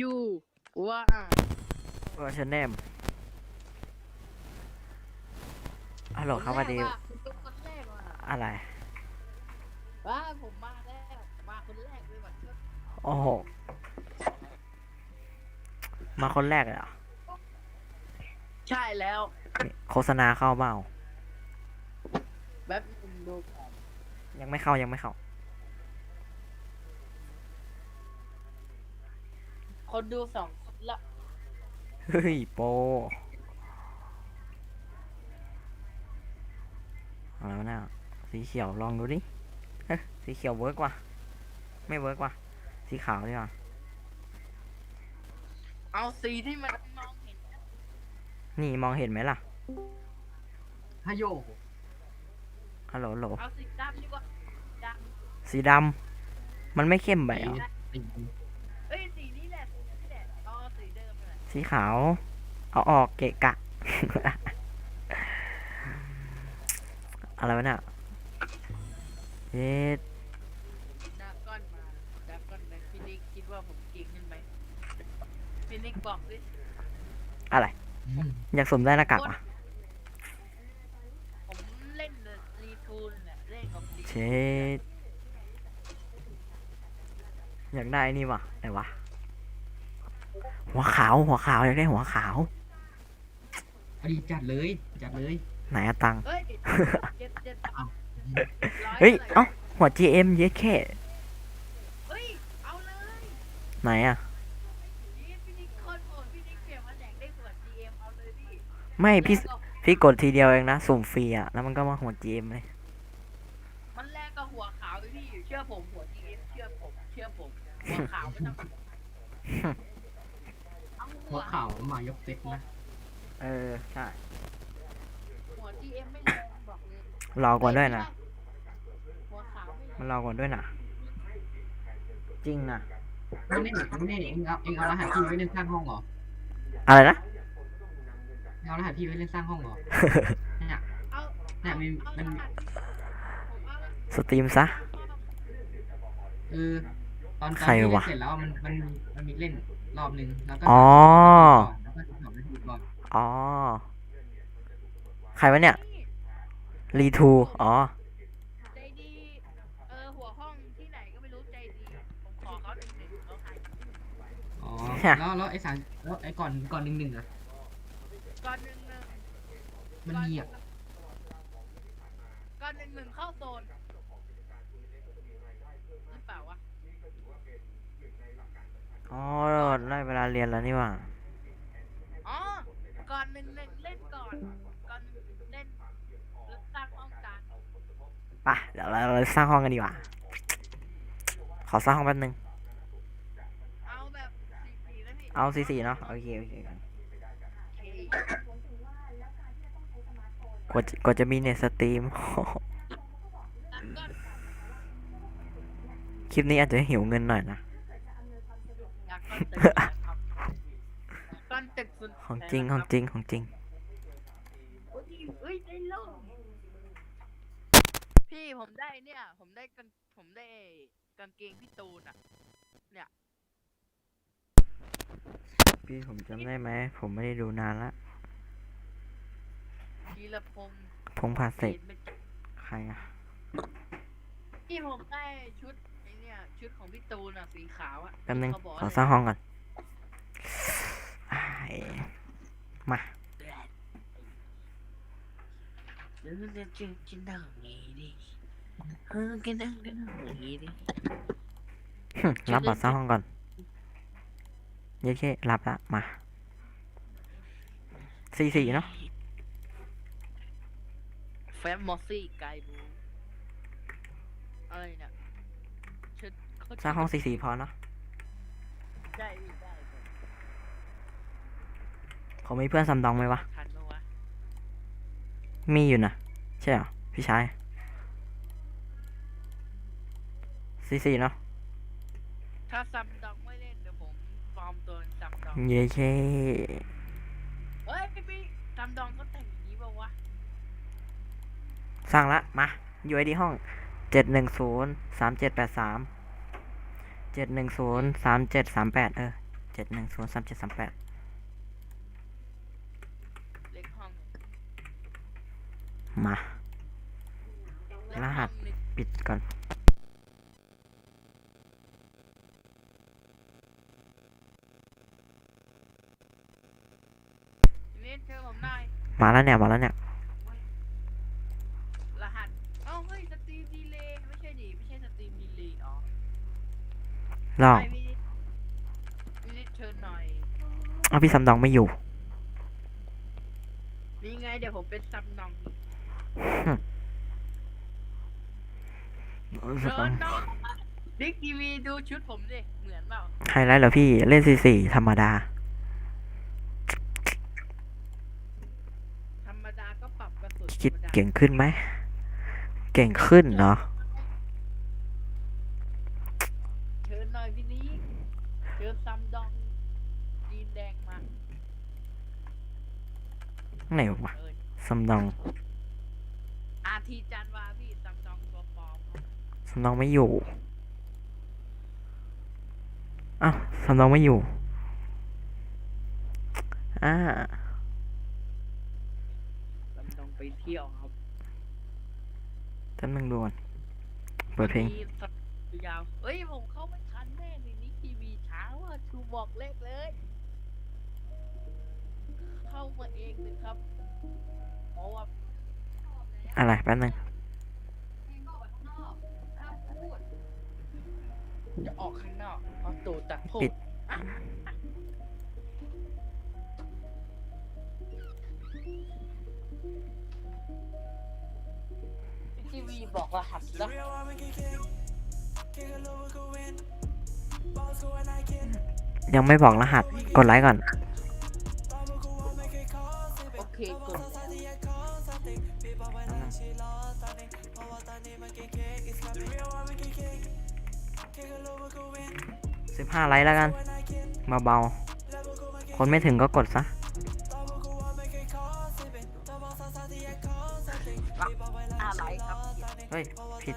ยูว่าว่าฉันแนมฮัลโหลครับสวัสดีคุณตุ๊กคนแรกว่ะอะไรว่าผมมาแล้วมาคนแรกเลยว่ะโอ้โห มาคนแรกเลยเหรอใช่แล้วนี่โฆษณาเข้าเปล่าแบบนึงดูก่อนยังไม่เข้ายังไม่เข้า คนดูสองคนละเฮ้ยโปอะไรวะเนี่ยสีเขียวลองดูดิเอ๊ะสีเขียวเวิร์กว่ะไม่เวิร์กว่ะสีขาวดีกว่าเอาสีที่มันมองเห็นนี่มองเห็นไหมล่ะฮัลโหลฮัลโหลฮัลโหลเอาสีดำดีกว่าดสีดำมันไม่เข้มไปเหรอตีำ สีขาว เอาออกเกะกะ อะไรวะเนี่ยเย็ดดาก้อนมาดาก้อนไหมพี่นิกคิดว่าผมเก่งขึ้นไหมพี่นิกบอกดิอะไร อยากสวมได้หน้ากากอะผมเล่นรีทูนเนี่ยเล่นกับรีเช็ดอยากได้ไอ้นี่วะไหนวะ หัวขาว หัวขาวอยากได้หัวขาว เอาดีจัดเลย จัดเลยไหนอะตังค์เฮ้ยเจ็ดเจ็ดสามร้อยเฮ้ยท่าไหร่เอ้า หัว GM เย็ดแค่เฮ้ย เอาเลยไหนอะนี่พี่นิกโคนโหดพี่นิกเปลี่ยนมาแจกได้หัว GM เอาเลยพี่ไม่พี่แลกกับพี่กดทีเดียวเองนะ สุ่มฟรีอะแล้วมันก็มาหัว GM เลย มันแลกกับหัวขาวเลยพี่ เชื่อผมหัว GM เชื่อผม เชื่อผม หัวขาวไม่ต้องเอา หัวข่าวมายกเซ็ตนะ เออ ใช่ หัว GM ไม่แรงบอกเลยรอก่อนด้วยนะ หัวขาวไม่แรงมันรอก่อนด้วยนะ จริงนะไม่แน่ไม่แน่เองเอาเองเอารหัสพี่ไว้เล่นสร้างห้องเหรออะไรนะเอารหัสพี่ไว้เล่นสร้างห้องเหรอ เนี่ยเอาเนี่ยมันเอามันรหัสผมเอาละสตรีมซะเออตอนตอนใครที่วะเล่นเสร็จแล้วมันมันมันมีเล่น รอบนึงแล้วก็อ๋อ แล้วก็สิบสองนาทีก่อนอ๋อ ใครวะเนี่ยรีทูอ๋อ ใจดี เออ หัวห้องที่ไหนก็ไม่รู้ใจดี ผมขอเขาหนึ่งหนึ่งเขาขายอ๋อเนี่ยแล้วแล้วไอ้สามแล้วไอ้ก่อนก่อนหนึ่งหนึ่งอะก้อนหนึ่งหนึ่งมันมีอะก้อนหนึ่งหนึ่งเข้าโซนหรือเปล่าวะ อ๋อ ได้เวลาเรียนแล้วนี่หว่า อ๋อ ก่อนหนึ่งหนึ่งเล่นก่อน ก่อนหนึ่งหนึ่งเล่นแล้วสร้างห้องกลางไปเดี๋ยวเราเราสร้างห้องกันดีกว่า ขอสร้างห้องแป๊บนึง เอาแบบสี่สี่นะพี่เอาสี่สี่เนาะ โอเค โอเคโอเคกว่าจะกว่าจะมีเน็ตสตรีมแล้วก็คลิปนี้อาจจะหิวเงินหน่อยนะอยากก้อน ตึกนะครับก้อนตึกสุดของจริงของจริงของจริง โอ้ยเอ้ยได้โล่พี่ผมได้เนี่ย ผมได้กางผมได้กางเกงพี่ตูนอะพี่ผมจำได้ไหมผมไม่ได้ดูนานละธีรพงศ์พงษ์ภาเสกเห็นไหมใครอะพี่ผมได้ชุดไอเนี่ย ชุดของพี่ตูนอะสีขาวอะแป๊บนึง เขาบอกขอเลยสร้างห้องก่อนอ้ายมาเดี๋ยวจะกินกินได้อย่างงี้ดิเออกินได้กินได้อย่างงี้ดิหึรับบัตรสร้างห้องก่อนเย้เช่รับละ มาสี่สี่เนาะ แฟมมอสซี่ไกบูอะไรเนี่ยชุดเข สร้างห้องสี่สี่พอเนาะได้พี่ได้ผมเขามีเพื่อนซัมดองไหมวะ ทันปะวะมีอยู่นะใช่เหรอพี่ชายสี่สี่เนาะถ้าซัมดองไม่เล่นเดี๋ยวผมฟอร์มตัวเป็นซัมดองเย้เช่เฮ้ยพี่พี่ซัมดองเขาแต่งอย่างนี้ปะวะสร้างละมาอยู่ไอดีห้องเจ็ดหนึ่งศูนย์สามเจ็ดแปดสาม เจ็ดหนึ่งศูนย์สามเจ็ดสามแปดเออเจ็ดหนึ่งศูนย์สามเจ็ดสามแปดเลขห้องมาเลขรหัสห้องหนึ่งปิดก่อน นี่เจอผมหน่อยมาแล้วเนี่ย มาแล้วเนี่ย รหัส เอ้าเฮ้ยสตรีมดีเลย์ไม่ใช่ดิไม่ใช่สตรีมดีเลย์อ๋อ ลองไม่พี่นิดพี่นิดเชิญหน่อย เอาพี่ซัมดองไม่อยู่ นี่ไงเดี๋ยวผมเป็นซัมนองเชิญน้องดิกทีวีดูชุดผมดิ เหมือนเปล่า ไฮไลท์เหรอพี่ เล่นสี่สี่ธรรมดา ธรรมดาก็ปรับกระสุนคิดธรรมดา เก่งขึ้นไหม เก่งขึ้นเนาะ เชิญหน่อยพี่นี้เชิญซัมดองจีนแดงมา ไหนวะเออซัมดองอาทีจันวาพี่ซัมดองตัวปลอมซัมดองไม่อยู่อ้าวซัมดองไม่อยู่อ่าซัมดองไปเที่ยวครับจำนึงดูก่อนเปิดเพลงมีสัปยาวเอ้ยผมเข้าไม่ทันแน่ในนี้ทีวีเช้าอะชูบอกเลขเลย เข้ามาเองเลยครับเพราะว่าอะไรแป๊บนึงจะออกข้างนอกเอาตูดจากผมปิด ทีวีบอกรหัสแล้วยังไม่บอกรหัส กดไลค์ก่อนโอ เคกดสิบห้าไลค์แล้วกันเบาๆคนไม่ถึงก็กดซะเฮ้ยผิด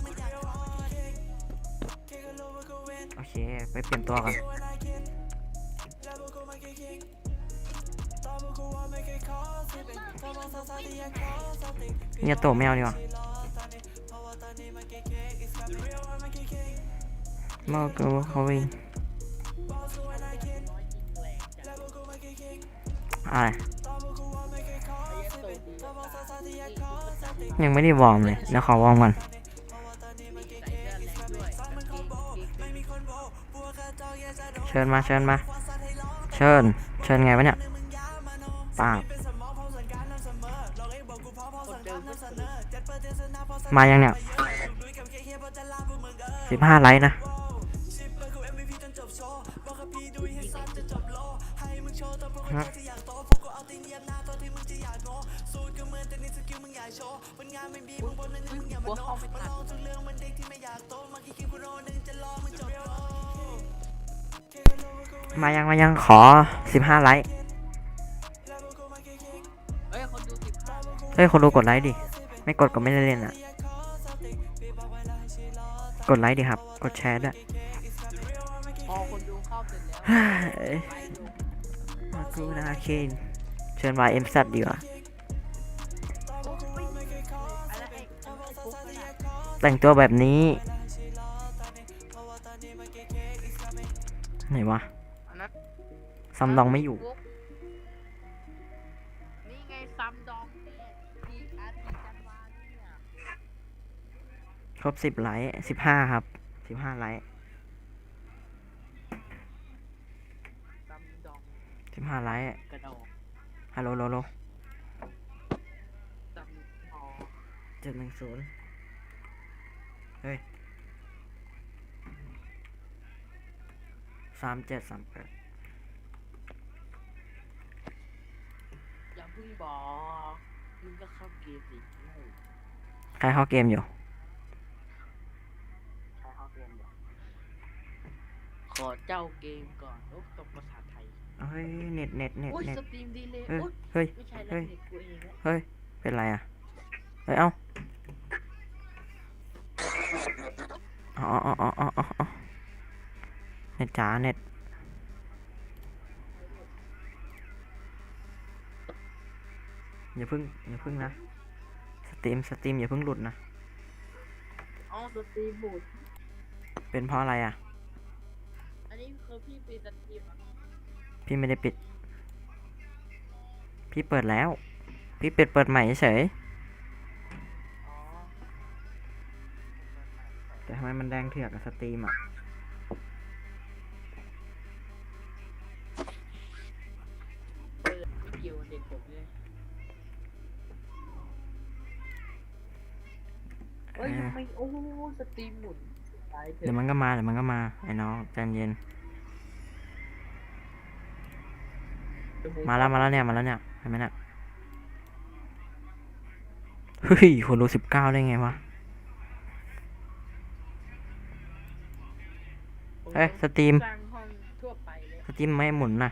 ไปเปลี่ยนตัวก่อนเนี่ยโตะแมวดีกว่าเมื่อบเขาวิ่งอะไรยังไม่ได้วอร์มเลยเดี๋ยวขอวอร์มก่อน เชิญมาเชิญมา เชิญ เชิญไงวะเนี่ยปากมายังเนี่ยสิบห้าไลค์นะ อสิบห้าไลค์เฮ้ยคนดูสิบห้าเฮ้ย คนดูกดไลค์ดิ ไม่กดก็ไม่ได้เล่นอะ กดไลค์ดิครับ กดแชร์ด้วย พอคนดูเข้าเสร็จแล้วเฮ้ยมากูนาเคนเชิญมาเอ็มซัดดีกว่า อะไรไอ้ปุ๊บไม่ได้แต่งตัวแบบนี้ ไหนวะ ซัมดองไม่อยู่ นี่ไงซัมดองครบสิบไลท์สิบห้าครับสิบห้าไลท์สิบห้าไลท์ฮัลโหลโลโลเจ็ดหนึ่งศูนย์เฮ้ยสามเจ็ดสามแปด พิ่งบอกมึงก็เข้าเกมสิโง่ใครเข้าเกมอยู่ใครเข้าเกมอยู่ขอเจ้าเกมก่อนโอ้ตกภาษาไทยเฮ้ยเน็ตเน็ตเน็ตอุ้ยเน็ตสตรีมดีเลยเฮ้ยอุ้ยเฮ้ย ไม่ใช่แล้วเฮ้ย เน็ตกูเองแล้วเฮ้ย เป็นไรอะ เฮ้ย เอ้าอ๋ออ๋ออ๋ออ๋ออ๋ออ๋อเน็ตจ๋าเน็ต อย่าเพึ่งอย่าเพึ่งนะ สตรีมสตรีมอย่าเพึ่งหลุดนะ อ๋อสตรีมบูดเป็นเพราะอะไรอะ อันนี้คือพี่ปีสตรีมอะพี่ไม่ได้ปิด พี่เปิดแล้ว พี่เปิดเปิดใหม่เฉย อ๋อแต่ทำไมมันแดงเถือกกับสตรีมอะ ฮ้ยเออทำไมโอ้สตรีมหมุนตายเถเดี๋ยวอะมันก็มาเดี๋ยวมันก็มาไอ้น้องใจเย็นเดี๋ยผมาแล้วมาแล้วเนี่ยมาแล้วเนี่ยเห็นไหมเนี่ยเฮ้ยคนดูสิบเก้าได้ไงวะผมเอ้ยสตรีมสร้างห้องทั่วไปเลยสตรีมไม่หมุนนะ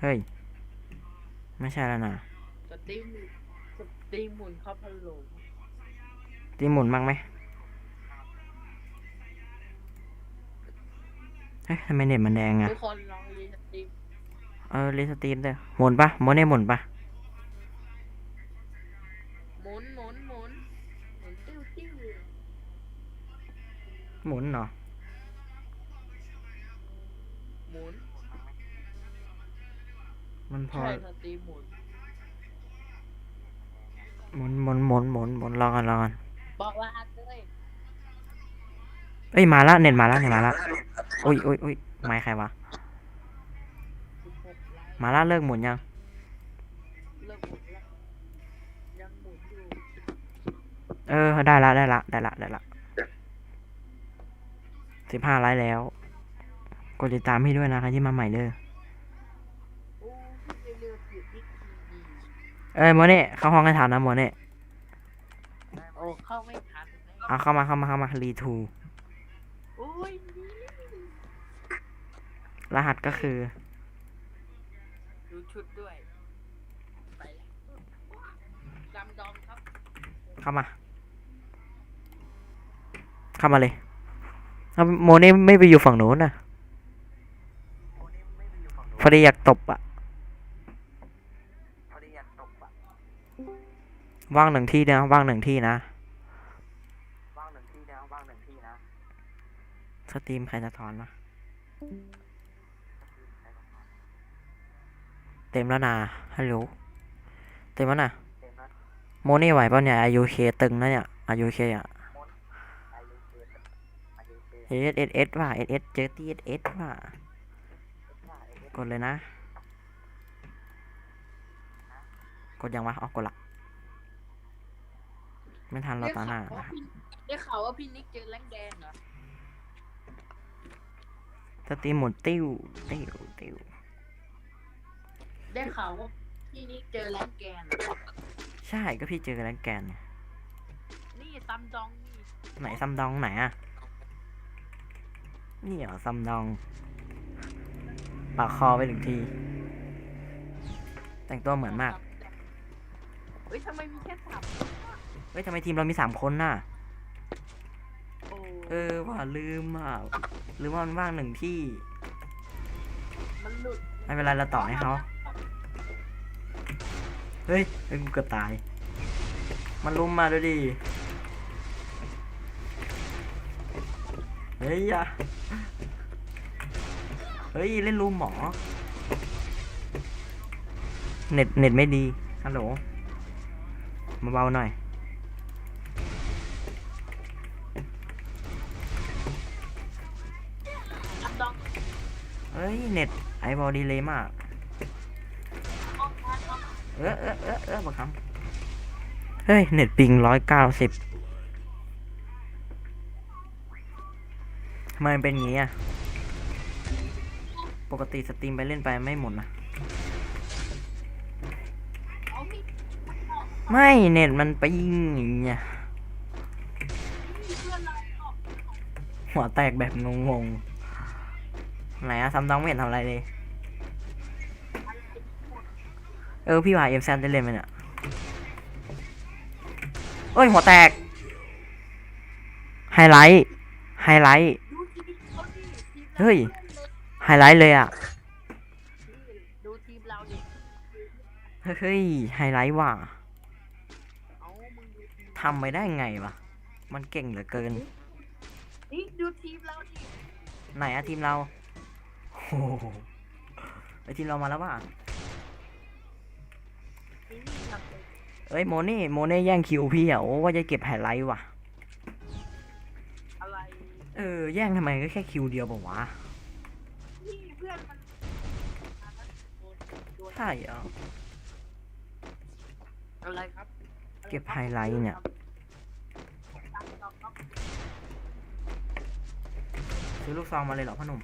เฮ้ยไม่ใช่แล้วนะสตรีมสตรีมหมุนเข้าพัดลมส ตรีมหมุนบ้างไหมเฮ้ยทำไมเน็ตมันแดงอะทุกคนลองรีสตรีมเออรีสตรีมเด้อหมุนปะโมเน่หมุนปะหมุนหมุนหมุนหมุนติ้วติ้วหมุนเหรอหมุนมันพอ ใช่สตรีมหมุน หมุนหมุนหมุนหมุนหมุนรอกันรอกัน บอกว่าอัดเลยเอ้ยมาละเน็ตมาละเน็ตมาละอุ้ยอุ้ยอุ้ยไม่ใครวะสิบหกไลน์มาละเลิกหมุนยังเลิกหมุนแล้วยังหมุนอยู่เออได้ละได้ละได้ละได้ละสิบห้าไลค์แล้วกดติดตามให้ด้วยนะใครที่มาใหม่เด้อโอ้พี่เร็วๆติดนิกทีดีเอ้ยโมเน่เข้าห้องให้ทันนะโมเน่โอ้ เข้าไม่ทันนะเอาเข้ามาเข้ามาเข้ามารีทูโอ้ยนี่รหัสก็คือ ดูชุดด้วย ไปแล้วดำดอมครับ เข้ามา เข้ามาเลยเอาโมเน่ไม่ไปอยู่ฝั่งนู้นนะพอดีอยากตบอะว่างหนึ่งที่นะว่างหนึ่งที่นะ สตรีมใครจะถอนมาเต็มแล้วนะฮัลโหลเต็มแล้วนะโมเน่ไหวป่ะเนี่ยอายุเคตึงนะเนี่ยอายุเคอะเอสเอสเอสว่ะเอสเอสเจอที่เอสเอสว่ะกดเลยนะ กดยังวะอ๋อกดละไม่ทันเราตาหน้าได้ข่าวว่าพี่ได้ข่าวว่าพี่นิกเจอแรงแดงเหรอ สตรีมหมุนติ้วติ้วติ้วได้ข่าวว่าพี่นิกเจอแรงแกนเหรอใช่ก็พี่เจอกันแล้วแกนเนี่ยนี่ซัมดองนี่ไหนซัมดองไหนอะนี่เหรอซัมดองปากคอไปหนึ่งที แต่งตัวเหมือนมาก เฮ้ยทำไมมีแค่สามเฮ้ยทำไมทีมเรามีสามคนน่ะ โอ้เออว่าลืมอะ ลืมว่ามันว่างหนึ่งที่ มันหลุดไม่เป็นไรเราต่อให้เขาเฮ้ยเฮ้ยกูเกือบตาย มันลุมมาด้วยดิ เฮ้ยอะเฮ้ย เล่นลุมหมอ เน็ตเน็ตไม่ดี ฮัลโหล มาเบาหน่อย ฮ้ย เน็ตไอบอลดีเลยมากออกมาอเออเออเออเออบักคำเฮ้ย เน็ตปิงร้อยเก้าสิบทำไมมันเป็นอย่างงี้อะ ปกติสตรีมไปเล่นไปไม่หมดนะเอาพี่ไม่เน็ตมันปิงอย่างเงี้ยหัวแตกแบบงงๆ ไหนอะซัมดองไม่เห็นทำอะไรเลย เออ พี่ว่าเอ็มแซนได้เล่นไหมเนี่ยเอ้ย หัวแตก ไฮไลท์ ไฮไลท์ดูทีมเขาดิทีมราเฮ้ยพื่อนเล็กไฮไลท์เลยอะพี่ดูทีมเราดิเฮ้ย ไฮไลท์ว่ะเอามึงดูทีมทำไปได้ไงวะ มันเก่งเหลือเกิน นี่ดูทีมเราดิ ไหนอะทีมเรา โอ้โหไปทีมเรามาแล้วว่ะนี่ทำเลยเอ้ยโมเน่โมเน่แย่งคิวพี่อะโอ้ว่าจะเก็บไฮไลท์ว่ะ อะไร เออ แย่งทำไมก็แค่คิวเดียวบอกวะนี่เพื่อนมันอันนั้นโดนโดนใช่เหรออะไรครับ เก็บไฮไลท์เนี่ยตังค์เราครับซื้อลูกซองมาเลยเหรอพ่อหนุ่ม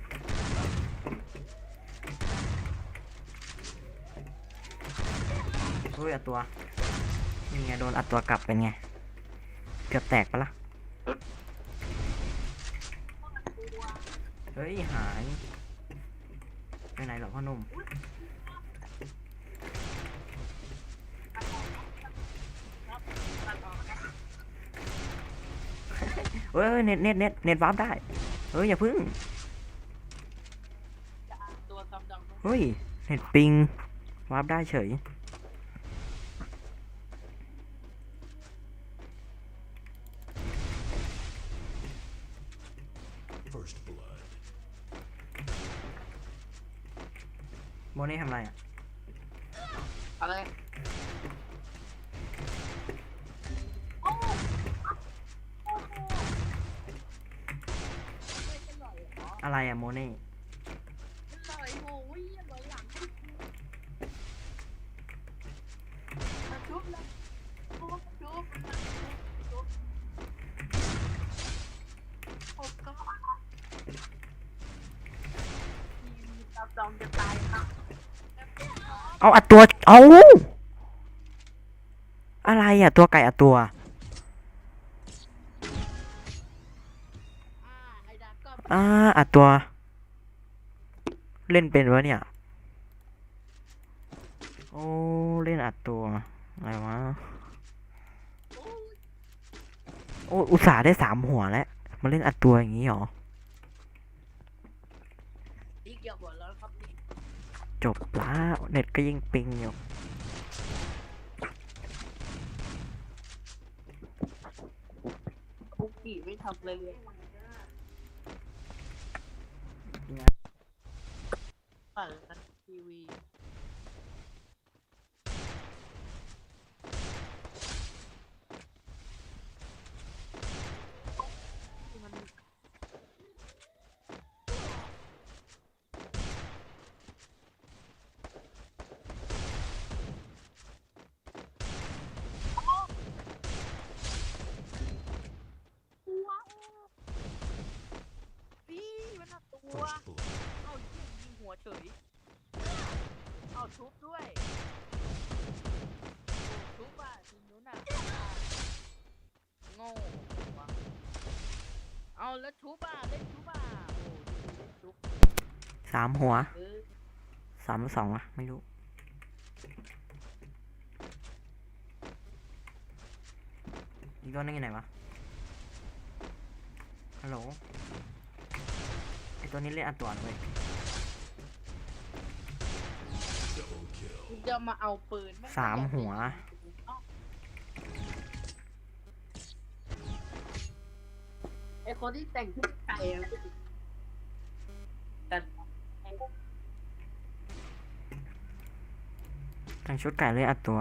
เฮ้ยอัดตัวนี่ไงโดนอัดตัวกลับเป็นไง เกือบแตกปะล่ะ เฮ้ย หายไปไหนหรอพ่อหนุ่มเฮ้ยเน็ตเน็ตเน็ตเน็ตวาร์ปได้ เฮ้ย อย่าพึ่ง ตัวซ้ำดำ เฮ้ยเน็ตปิงวาร์ปได้เฉย First blood. โมเน่ทำอะไรอะ อะไรอะไรอะโมเน่ อร่อยโอ้ยอร่อยหลังมาชุบเลยชุบชุบชุบผมก็ทีมตับดองจะตายครับ เอาอัดตัว เอาอะไรอะ ตัวไก่อัดตัวอ่าอัดตัว เล่นเป็นวะเนี่ย โอ้ เล่นอัดตัว อะไรวะ โอ้ อุตส่าห์ได้สามหัวแล้ว มาเล่นอัดตัวอย่างนี้หรอกเกี่ยวหัวแล้วครับนี่ จบแล้วเน็ตก็ยิงปิงอยู่คุกกี้ไม่ทำเลยเลยปั่นทีวีมัน ตัวพี่ มันเอาตัว First blood. เอาเยี่ยยิงหัวเฉย เอาทุบด้วยโอ้ทุบอะทีมนู้นอะโง่วะเอาแล้วทุบอะเล่นทุบอะโอ้เล่นทุบสามหัวเออสามหรือสองวะไม่รู้ อีกตัวนึงอยู่ไหนวะฮัลโหลไอ ตัวนี้เล่นอัดตัวเลย Double kill. มึงจะมาเอาปืนแงสามหัวเอ้าไอคนที่แต่งชุดไก่อะแต่แต่งชุดไก่เล่นอัดตัว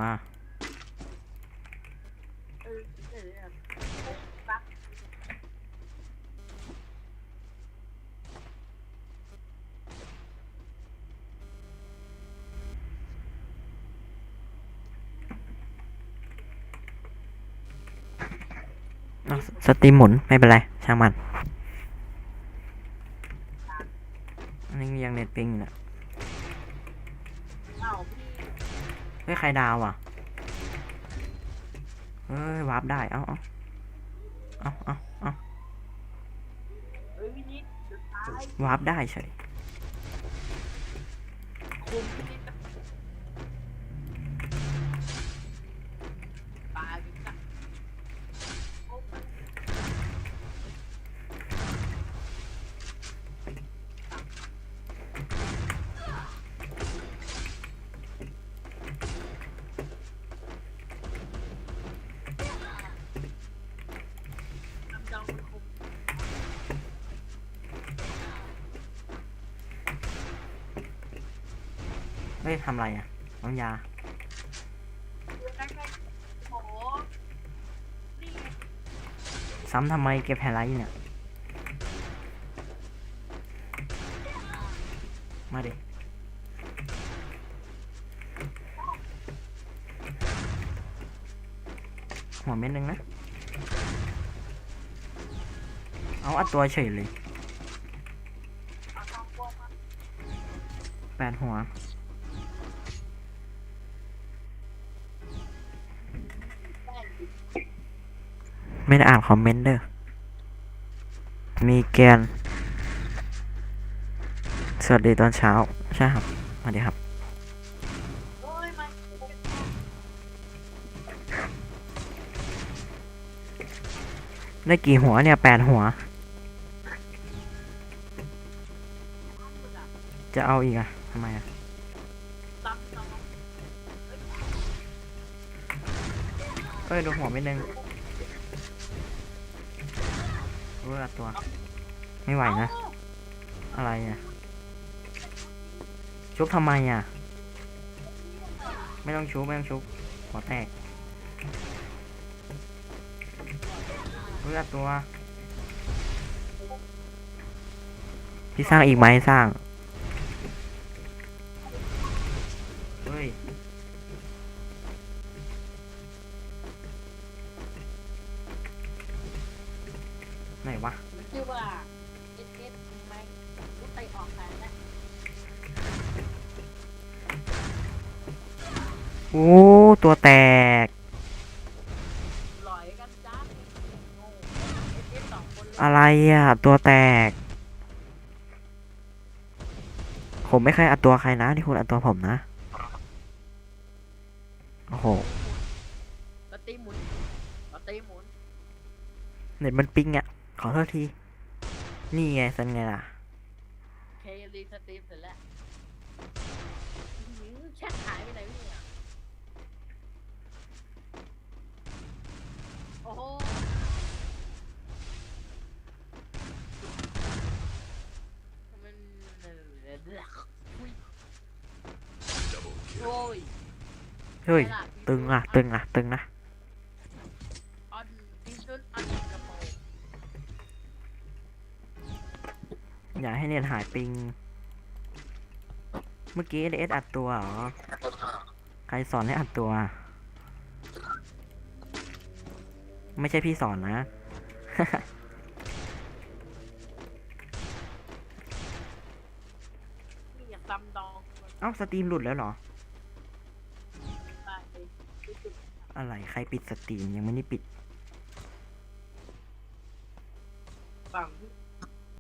สตรีมหมุนไม่เป็นไร ช่างมัน อันนี้ยังเน็ตปิงอยู่เนี่ยเอ้าพี่เฮ้ยใครดาวอะ เฮ้ยวาร์ปได้ เอาเอาเอาเอาเอาเอ้ยพี่นิดจะตายวาร์ปได้เฉย เฮ้ยทำไรอะน้ำยาอยู่ใกล้ๆโอ้โหนี่ไงซ้ำทำไมเก็บแฮร์ไลท์เนี่ย มาดิหัวเม็ดนึงนะ เอาอัดตัวเฉยเลย แปดหัว ไม่ได้อ่านคอมเมนต์เด้อ มีแกน สวัสดีตอนเช้า ใช่ครับสวัสดีครับโอ้ยมันได้กี่หัวเนี่ยแปดหัว จะเอาอีกอะทำไมอะเอ้ยดูหัวไม่นึง รู้ละตัว ไม่ไหวนะ อะไรอะชุบทำไมอะไม่ต้องชุบไม่ต้องชุบหัวแตกรู้ละตัว พี่สร้างอีกไหมสร้าง มันชื่อว่าเอสเอสไหมลูกไตออกแทนแล้วโอ้ตัวแตก หลอยกันจ้าโง่เอสเอสสองคนเลยอะไรอะ ตัวแตก ผมไม่เคยอัดตัวใครนะที่คุณอัดตัวผมนะ โอ้โหสตีหมุนสตีหมุน เน็ตมันปิงอะ ขอโทษที นี่ไงสันไงล่ะเคลีสตีมเสร็จแล้วอื้อหือแชทหายไปไหนวะเนี่ยโอ้โหมันอุ๊ย Double kill. โอ้ยเฮ้ย ตึงอะ ตึงอะ ตึงนะ น็ตหายปิง เมื่อกี้เอสอัดตัวเหรอ ใครสอนให้อัดตัว ไม่ใช่พี่สอนนะนี่อย่าซ้ำดองมันเอ้าสตรีมหลุดแล้วเหรอไปเลยรู้สึกอะไรใครปิดสตรีมยังไม่ได้ปิด